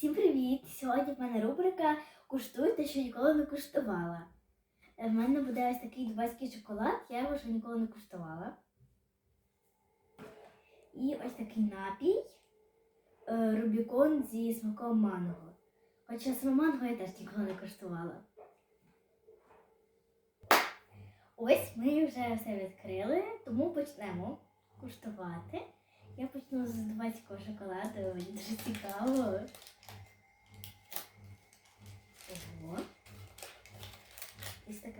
Всім привіт! Сьогодні в мене рубрика Куштуй те, що ніколи не куштувала. Е, В мене буде ось такий дубайський шоколад, я його ще ніколи не куштувала. І ось такий напій е, Рубікон зі смаком манго. Хоча саме манго я теж ніколи не куштувала. Ось ми вже все відкрили, тому почнемо куштувати. Я почну з дубайського шоколаду, дуже цікаво.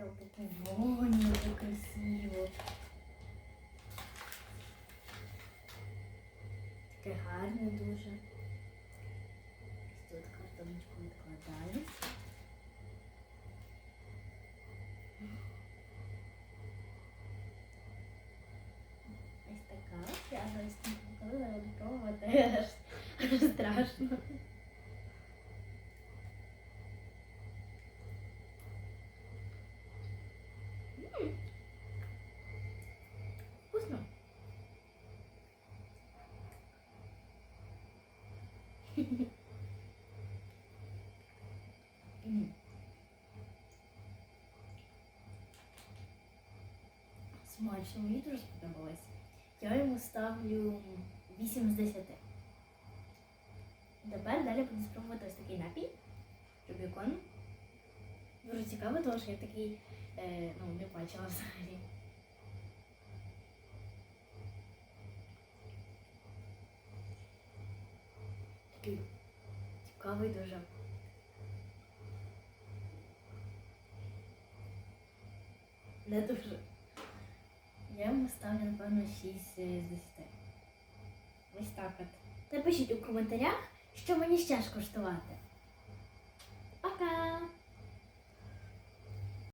Ось таке упакування, дуже красиво. Таке гарне дуже. Ось тут картоночку відкладаю. Ось така. Я зараз не коли буду пробувати. Аж, аж страшно. Смачно, мені дуже сподобалось. Я йому ставлю 8 з 10. Тепер далі буду спробувати ось такий напій. Рубікон. Дуже цікаво, тому що я такий е, ну, не бачила взагалі. Такий цікавий дуже. Не дуже. Я йому ставлю, напевно, 6 з 10. Ось так от. Напишіть у коментарях, що мені ще ж коштувати.